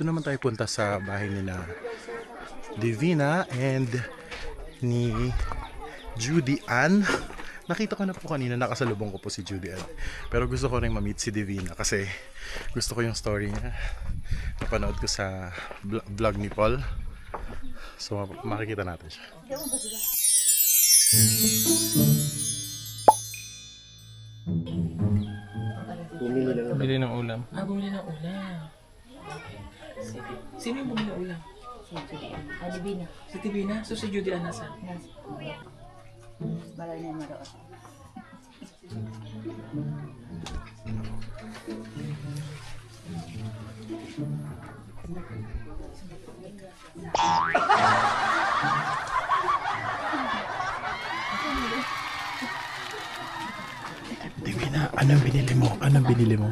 dito naman tayo punta sa bahay ni na Divina and ni Judy Ann. Nakita ko na po kanina, nakasalubong ko po si Judy Ann. Pero gusto ko rin ma-meet si Divina kasi gusto ko yung story niya. Napanood ko sa vlog, ni Paul. So makikita natin siya. Bili ng ulam. Ah, bumili ng ulam. Sige. Sino yung bumili ng ulam? Adibina. Si Tibina? So si Judy Ann nasa? Balay na maroon. Divina, anong binili mo? Anong binili mo?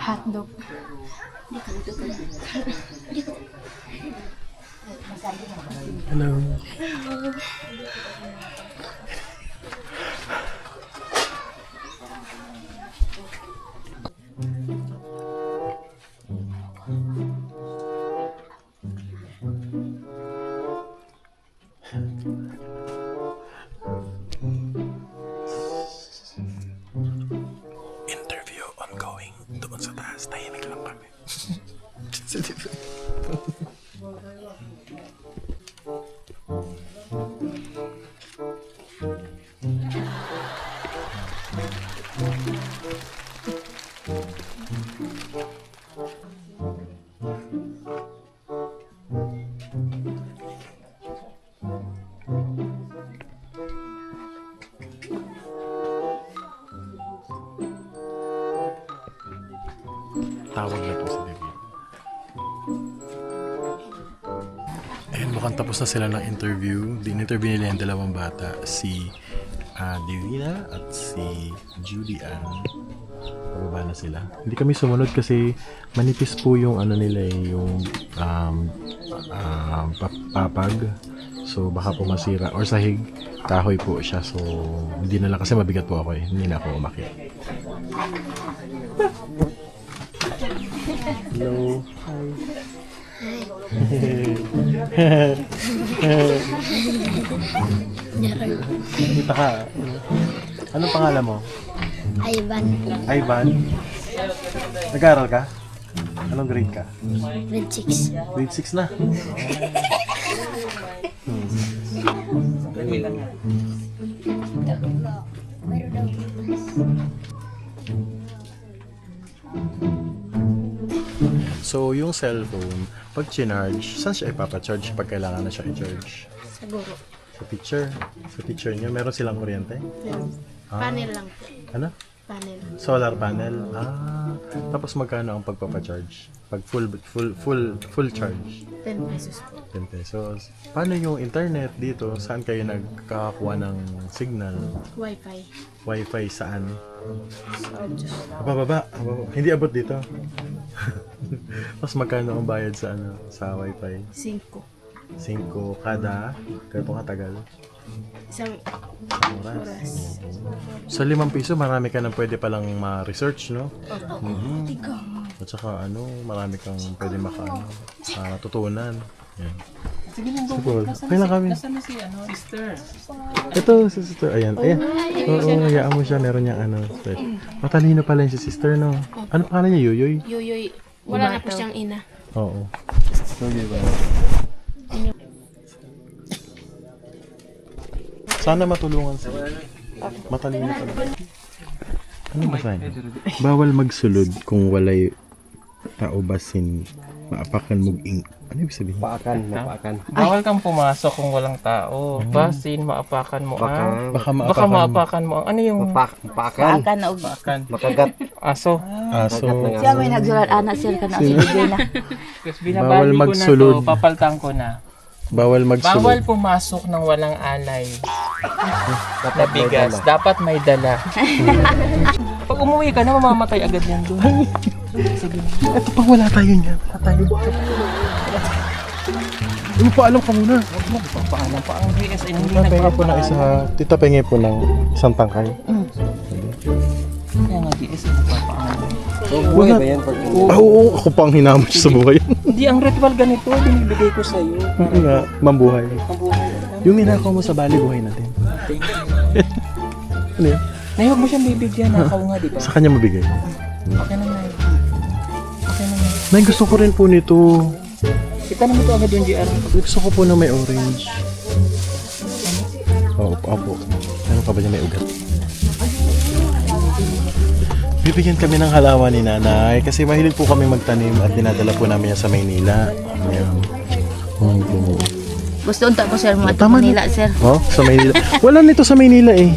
Hotdog. Hello. Tapos na sila ng interview. Din-interview nila yung dalawang bata, si uh, Divina at si Judy Ann. Pababa na sila. Hindi kami sumunod kasi manipis po yung ano nila eh, yung um, um, pa- papag. So baka po masira. Or sahig, kahoy po siya. So hindi na lang kasi mabigat po ako eh. Hindi na ako umakyat. Hello. Kita ka. Anong pangalan mo? Ivan, Ivan. Nag-aaral ka? Anong grade ka? grade 6. Grade 6 na. So, yung cellphone, pag chinarge, saan siya ipapacharge pag kailangan na siya i-charge? Siguro. Sa teacher. Sa teacher niyo, meron silang kuryente? Meron. Ah. Panel lang po. Ano? Panel. Solar panel. Ah, tapos magkano ang pagpapacharge? Pag full full full full charge, 10 pesos po. 10 pesos. Paano yung internet dito? Saan kayo nagkakakuha ng signal? Wi-Fi. Wi-Fi saan? Ababa, ababa. Hindi abot dito. Tapos magkano ang bayad sa ano sa Wi-Fi? 5. 5 kada ganito katagal. Isang Oras. oras. Sa 5 piso, marami ka nang pwede palang ma-research, no? Mhm. At saka ano, marami kang pwede maka ano, ah, natutunan. Yan. Sige lang. Nasaan Kailan na si, kami? nasaan na si, ano, sister? Ito, si sister. Ayan. Ayan. Oo, hayaan mo siya. Meron niyang ano. sister. Matalino pala yung si sister, no? Ano pangalan niya? Yuyoy? Yuyoy. Wala na po siyang ina. Oo. Sana matulungan sila. Matalino pala. Ano ba sa'yo? Bawal magsulod kung walay taubasin maapakan mong ing... Ano ibig sabihin? Paakan, mapaakan. Bawal kang pumasok kung walang tao. Basin, maapakan mo ang... Baka Baka maapakan maapakan mo ang... Ano yung Mapak, mapaakan. Akan na og. maapakan? Makagat. Aso. aso. Siya may nagsulat anak siya ka na si. Kasi Bawal binabali ko na magsulod. to, papaltan ko na. Bawal magsulod. Bawal pumasok ng walang alay. na bigas. Dapat may dala. Pag umuwi ka na, mamamatay agad yan doon. Ito pa wala tayo niyan. Wala tayo. Ano pa alam ka muna? Paalam pa ang VS ay hindi pengi po ng nagpapaalam. isa. Tita, pengi po ng isang tangkay. Kaya nga DS ang nagpapaano. So, buhay ba yan pag Ah, oo, ako pang hinamon sa buhay. Hindi, ang ritual ganito, binibigay ko sa'yo. Ano nga, mambuhay. Ang buhay. Yung ninakaw mo sa bali, buhay natin. Thank you. Ano yun? Nay, huwag mo siyang bibigyan. Nakaw nga, di ba? Sa kanya mabigay. Okay na, Nay. Okay na, Nay. Nay, gusto ko rin po nito. Kita naman ito agad yung GR. Gusto ko po na may orange. Oo, oh, opo. Meron ka ba niya may ugat? Bibigyan kami ng halaman ni nanay kasi mahilig po kami magtanim at dinadala po namin yan sa Maynila. Ayan. Opo. Gusto unta ko sir mga Tama na. Manila sir. Oh, sa Maynila. Wala nito sa Maynila eh.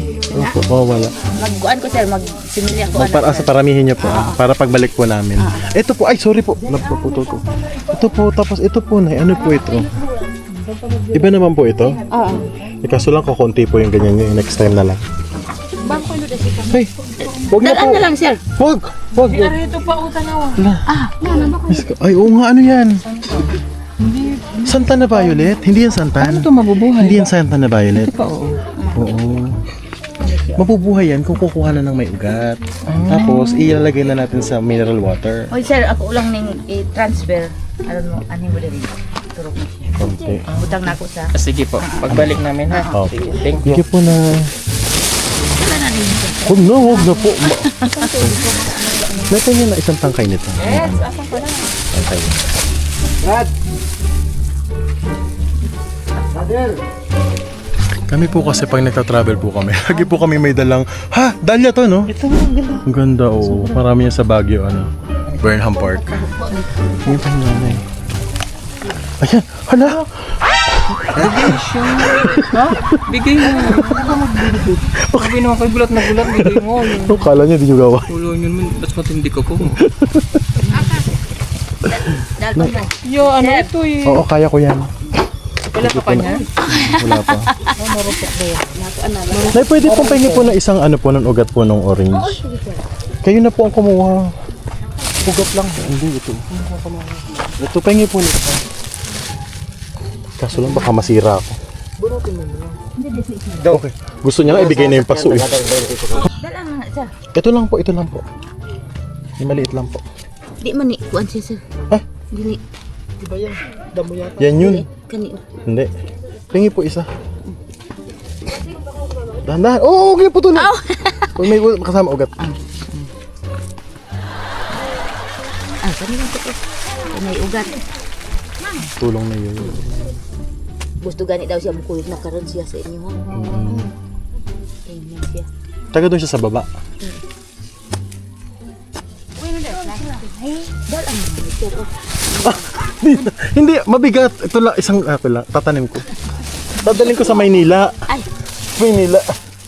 Opo, oh, wala. Magkuan ko sir, magsimilya ko Para sa paramihin niyo po, ah, para pagbalik po namin. Ito po, ay sorry po, napuputol ko. Ito po, tapos ito po na, ano po ito? Iba naman po ito? Oo. Eh, kaso lang kukunti po yung ganyan yung next time na lang. Bangko lo desi ka. Hey, wag na po. Na lang sir. Wag, wag. GR ito pa, utanawa. Ah, na na ko. Ay, oo nga, ano yan? Santa na Violet? Hindi yan Santan. Ano ito mabubuhay? Hindi yan Santa na Violet. Pa, oo. Oo. Mabubuhay yan kung kukuha na ng may ugat. Tapos, ilalagay na natin sa mineral water. Oy sir, ako lang ning i-transfer. Ano mo, aning mo diri. Turok na siya. Konti. Utang na ako sa. Ah, sige po, pagbalik namin ha. Okay. Thank you. Sige po na. Huwag na, huwag na po. Meron niya na isang tangkay nito. Yes, asan ko na? Tangkay. Kami po kasi pag nagta-travel po kami, lagi po kami may dalang, ha, dalya to, no? Ito nga, ang ganda. Ang ganda, oo. Marami yan sa Baguio, ano. Burnham Park. Yung pa nanay. Ayan, hala! Ha? Bigay mo. Huwag ka magbibigay. Sabi naman kayo gulat na gulat, bigay mo. Ano kala niya, di nyo gawa. ulo yun, man, mas matindi ko po. Dal ko mo. Yo, ano ito eh. Oo, kaya ko yan. Wala ka pa niya? Wala pa. Nay, pwede pong pahingi po na isang ano po ng ugat po ng orange. Kayo na po ang kumuha. Ugat lang. Hindi, ito. Ito, pahingi po nito. Kaso lang baka masira ako. Okay. Gusto niya na ibigay na yung paso eh. Na. Ito lang po, ito lang po. Yung maliit lang po. Di man ni kuan siya sir. Ah, Dili. yan yun. Kani. Hindi. Pahingi po isa. Dahan-dahan. Oo, oh, okay po tuloy. Pag may kasama ugat. Ah, kani lang ko. May ugat. Tulong na yun. Gusto gani daw siya mukuyog na karon siya sa inyo. Mm. Amen siya. Taga doon siya sa baba. Dalan na ito. Hindi, hindi, mabigat. Ito lang, isang, ah, ito lang, tatanim ko. Dadalhin ko sa Maynila. Ay, Maynila.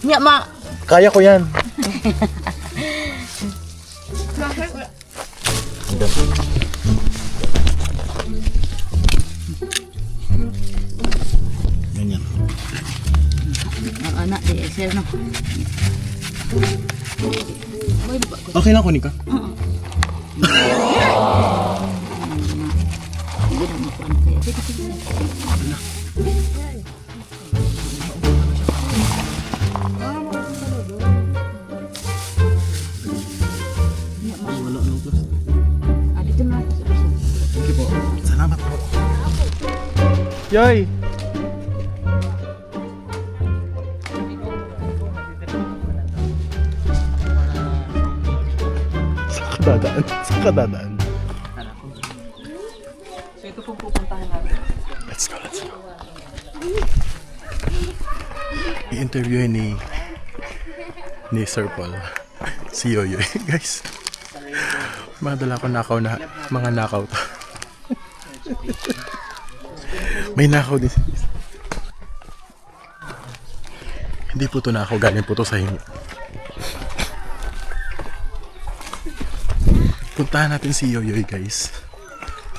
nya ma. Kaya ko yan. Okay lang kunin ka. Hindi na. Ah, dito na. Sige po. Salamat po. Yoy! Ka dadaan? So ito pong pupuntahan natin. Let's go, let's go. I-interviewin ni ni Sir Paul si Yoyoy. Guys, madala ko nakaw na mga nakaw to. May nakaw din Hindi po to nakaw, galing po to sa hingi. Puntahan natin si Yoyoy guys.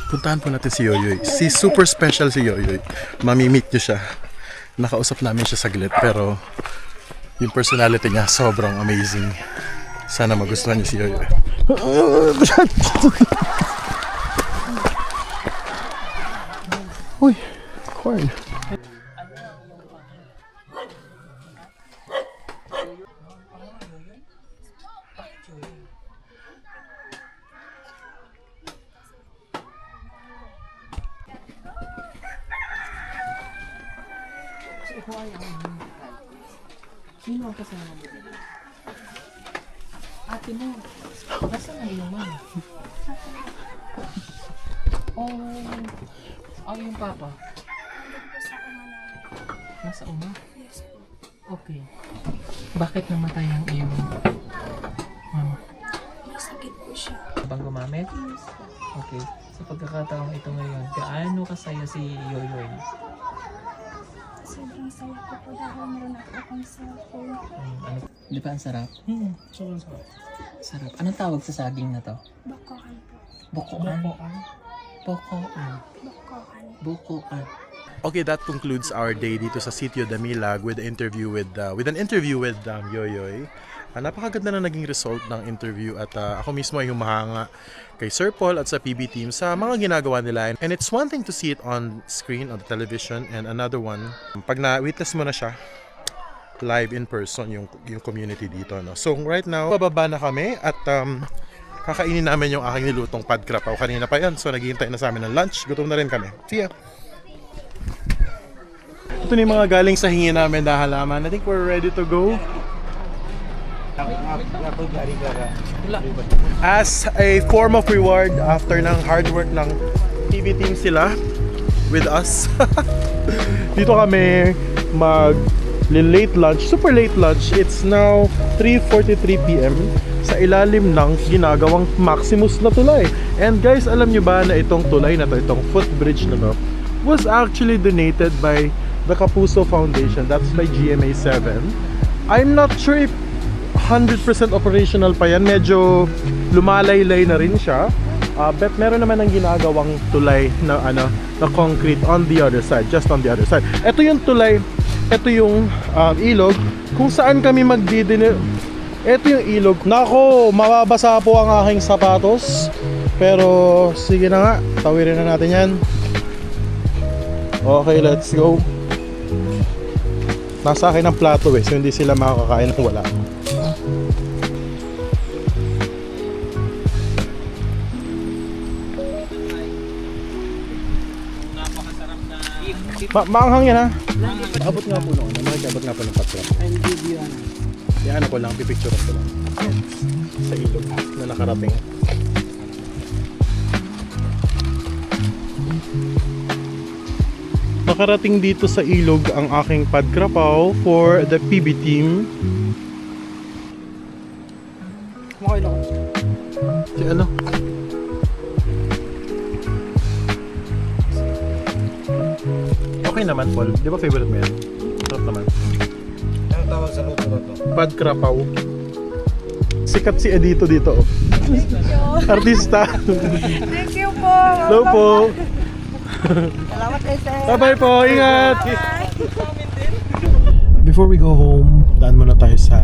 Puntahan po natin si Yoyoy. Si super special si Yoyoy. Mamimit niyo siya. Nakausap namin siya saglit pero yung personality niya sobrang amazing. Sana magustuhan niyo si Yoyoy. Uy, corn. Ako ay ang Sino ang kasama mo? Ate mo. Nasaan ang iyong mama? Oh. Ay, yung papa. Nasa uma? Okay. Bakit namatay ang iyong mama? May sakit po siya. Bang gumamit? Okay. Sa pagkakataong ito ngayon, gaano kasaya si Yoyoy? Sobrang saya ko po dahil meron ako akong cellphone. Um, ano? Di ba ang sarap? Hmm, sobrang sarap. Sarap. Anong tawag sa saging na to? Bakohan po. Bukuan. Bukuan. Bakohan. Bukuan. Okay, that concludes our day dito sa Sitio Damilag with interview with uh, with an interview with um, Yoyoy. Uh, napakaganda na naging result ng interview at uh, ako mismo ay humahanga kay Sir Paul at sa PB team sa mga ginagawa nila. And it's one thing to see it on screen on the television and another one pag na-witness mo na siya live in person yung yung community dito no. So right now bababa na kami at um, kakainin namin yung aking nilutong pad krapaw kanina pa yan. So naghihintay na sa amin ng lunch. Gutom na rin kami. See ya. Ito na yung mga galing sa hingi namin na halaman. I think we're ready to go. As a form of reward after ng hard work ng TV team sila with us. Dito kami mag late lunch, super late lunch. It's now 3.43 p.m. sa ilalim ng ginagawang Maximus na tulay. And guys, alam nyo ba na itong tulay na to, itong footbridge na to, was actually donated by the Kapuso Foundation. That's by GMA7. I'm not sure if 100% operational pa yan. Medyo lumalaylay na rin siya. Uh, but meron naman ng ginagawang tulay na ano na concrete on the other side, just on the other side. Ito yung tulay, ito yung um, ilog kung saan kami magdidine ito yung ilog. Nako, mababasa po ang aking sapatos. Pero sige na nga, tawirin na natin yan. Okay, let's go. Nasa akin ang plato eh, so hindi sila makakakain ng wala. Ma maanghang yan ha? Abot nga po noon. Makikabot nga po ng patro. And video ano? Yan ko lang, pipicture ko lang. Sa ilog na nakarating. Nakarating dito sa ilog ang aking padkrapaw for the PB team. Okay lang. Si ano? Okay naman, Paul. Di ba favorite mo yan? Sarap naman. Ano tawag sa luto na to? Padkrapaw. Sikat si Edito dito. Oh. Artista. Thank you po. Hello po. Salamat kay sir. Bye-bye po. Ingat. Before we go home, daan muna tayo sa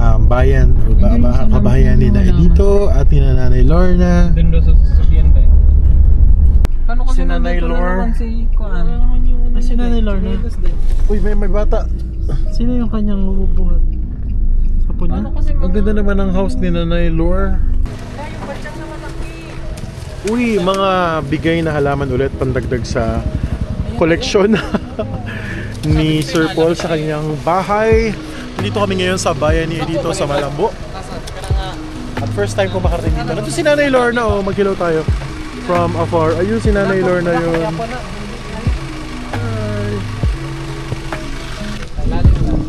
um, bayan or ba, ba, kabahayan ni na Edito at ni na Nanay Lorna. Doon daw sa sasakyan tayo. Paano kasi Si Nanay nandito na Lor. naman si Kuan? Ah, si Nanay Lorna. Uy, may, may bata. Sino yung kanyang bumubuhat? Apo niya? Ang ganda naman ng house ni Nanay Lor. Uy, mga bigay na halaman ulit pandagdag sa koleksyon ni Sir Paul sa kanyang bahay. Dito kami ngayon sa bayan ni Edito sa Malambo. At first time ko makarating dito. Nandito si Nanay Lorna, oh, mag-hello tayo from afar. Ayun si Nanay Lorna yun. Hi.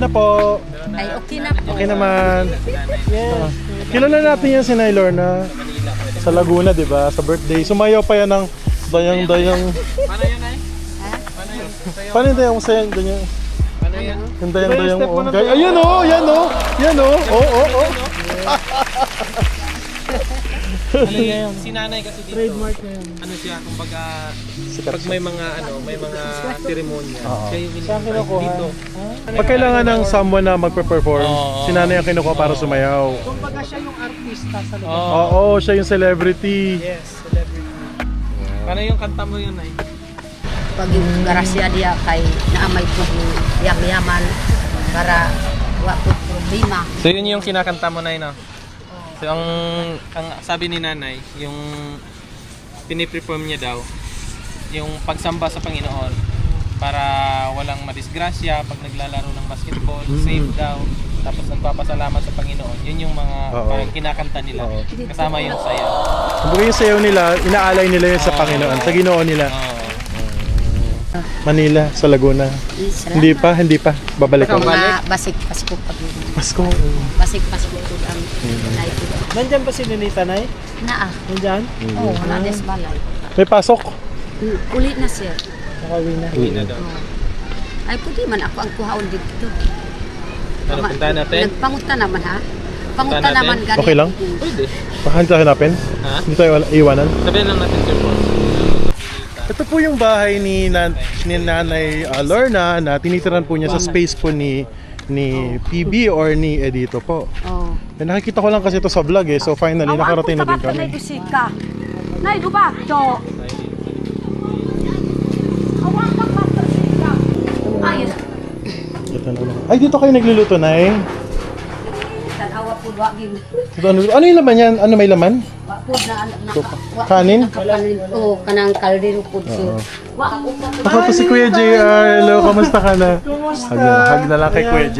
Na po? Ay, okay na po. Okay naman. Yes. kilala natin yan si Nay Lorna sa Laguna, di ba? Sa birthday. Sumayaw pa yan ng dayang-dayang. Paano yun ay? Paano yung dayang sa yan? Dayang, Paano yan? yung dayang-dayang. Oh. Gay- Ayan oh, yan oh. Yan oh. Oh, oh, oh. Ano yan? Si nanay kasi dito. Trademark na yan. Ano siya, kumbaga, pag may mga ano, may mga seremonya, siya yung kinukuha dito. Pag kailangan ng someone na magpe-perform, Oo. si nanay ang kinukuha para sumayaw. Oo. Oo, siya yung celebrity. Yes, celebrity. Paano yung kanta mo yun, Nay? Pag yung garasya dia kay naamay po yung yam-yaman para wa po problema. So yun yung kinakanta mo, Nay, no? So ang, ang sabi ni nanay, yung piniperform niya daw, yung pagsamba sa Panginoon para walang madisgrasya pag naglalaro ng basketball, safe daw. Tapos nagpapasalamat sa Panginoon. Yun yung mga Oo. parang kinakanta nila. Oo. Kasama yung saya. Kumbaga yung sayaw nila, inaalay nila yun sa Panginoon, sa ginoo nila. Oo. Manila, sa Laguna. Hindi pa, hindi pa. Babalik ako. Mga basik pasko pag Pasko. basik pasko po ang night po. Nandyan ba si Ninita, Nay? Naa. Nandyan? Oh, wala des balay. May pasok. Ulit na sir. Nakawin na. Uwi na daw. Ay pwede man ako ang kuhaon dito. Ano, puntahan natin? Nagpanguta naman ha. Panguta natin? naman ganito. Okay lang? Pwede. Baka hindi tayo hanapin. Ha? Hindi tayo wala- iwanan. Sabihin lang natin, Sir Paul. Ito po yung bahay ni, nan, ni Nanay uh, Lorna na tinitiran po niya sa space po ni ni PB or ni Edito po. Oh. Eh, nakikita ko lang kasi ito sa vlog eh. So finally, nakarating na din kami. Nay, luba. To. Awang magpapasika. Ay, Ito na lang. Ay, dito kayo nagluluto na eh. tanawa po wagin. Ito, ano, ano yung laman yan? Ano may laman? Wa po na na. wa- Kanin? Kanin. Oh, kanang kaldero po so. Wa. Ako po si Kuya JR. Hello, kamusta ka na? Hag na, hag na lang kay Kuya J.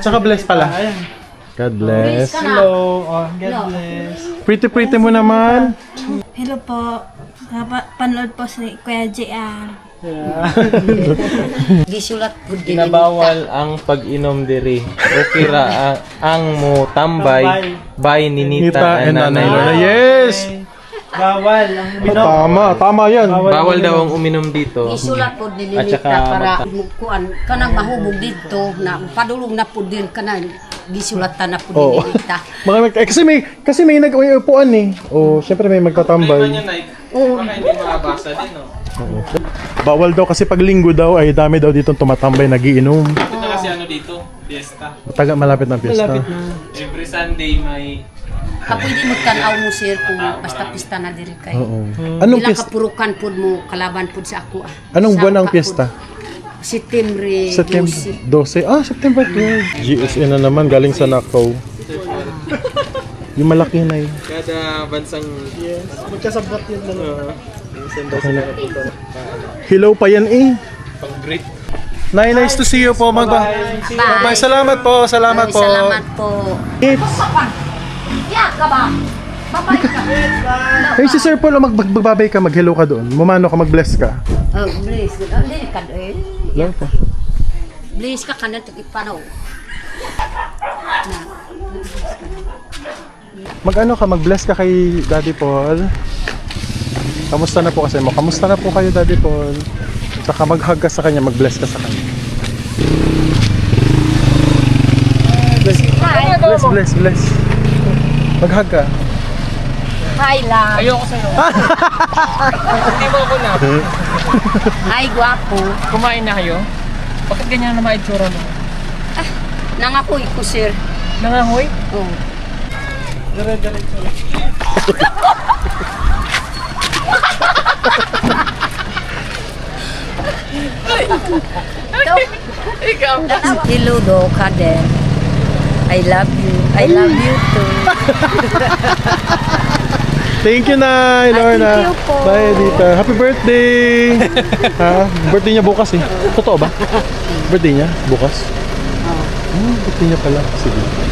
Tsaka bless pala. God bless. Hello. Oh, God bless. Pretty pretty mo naman. Hello po. Dapat panood po si Kuya JR. Gisulat po din. Kinabawal ang pag-inom diri. Okay ra ang, ang mo tambay by ni Nita and Nanay Lorna. Yes! Bawal. Ang binom. Tama, tama yan. Bawal daw ang uminom dito. Gisulat po din At nita saka para kuan kanang mahubog dito na padulong na po din kanang gisulatan na po Oo. din nita. Mga mag- eh, kasi may kasi may nag may upuan eh. Oh, syempre may magtatambay. Oh, Baka hindi makabasa din, no? Bawal daw kasi pag linggo daw ay dami daw dito tumatambay nagiinom. Ito na kasi ano dito, fiesta. Taga malapit ng piyesta. Every Sunday may kapwede mo tanaw mo sir kung basta pista na diri kay. Oo. Anong Ilang piyesta? kapurukan pud mo kalaban pud sa ako ah. Anong Sa buwan ang kapud. piyesta? September September 12. 12. Ah, September 12. GSN na naman galing sa Nakaw. Yung malaki na yun. kada bansang Magkasabot yun Hello pa yan eh. pang great. Nay, nice to see you po. Magba Bye. Salamat po. Salamat po. Salamat po. It's... Ya ka ba? Babay ka. Hey, si Sir Paul, mag magbabay ka, mag-hello ka doon. Mumano ka, mag-bless ka. Oh, please. Oh, dili ka eh. Hello po. Please ka kanan to ipanaw. Na. Mag-ano ka, mag-bless ka kay Daddy Paul. Kamusta na po kasi mo? Kamusta na po kayo, Daddy Paul? Saka mag-hug ka sa kanya, mag-bless ka sa kanya. Bless, bless, bless. Mag-hug ka. Hi, love. Ayoko sa'yo. Hindi mo ako na. Hi, guwapo. Kumain na kayo? Bakit ganyan na maitsura mo? Nangakoy ko, sir. Nangahoy? Oh. Ikaw. Hello, do, Kader. I love you. I love you too. Thank you, Nay, Lorna. thank you po. Bye, Dita. Happy birthday! ha? Birthday niya bukas eh. Totoo ba? Birthday niya? Bukas? Oo. birthday niya pala. Sige.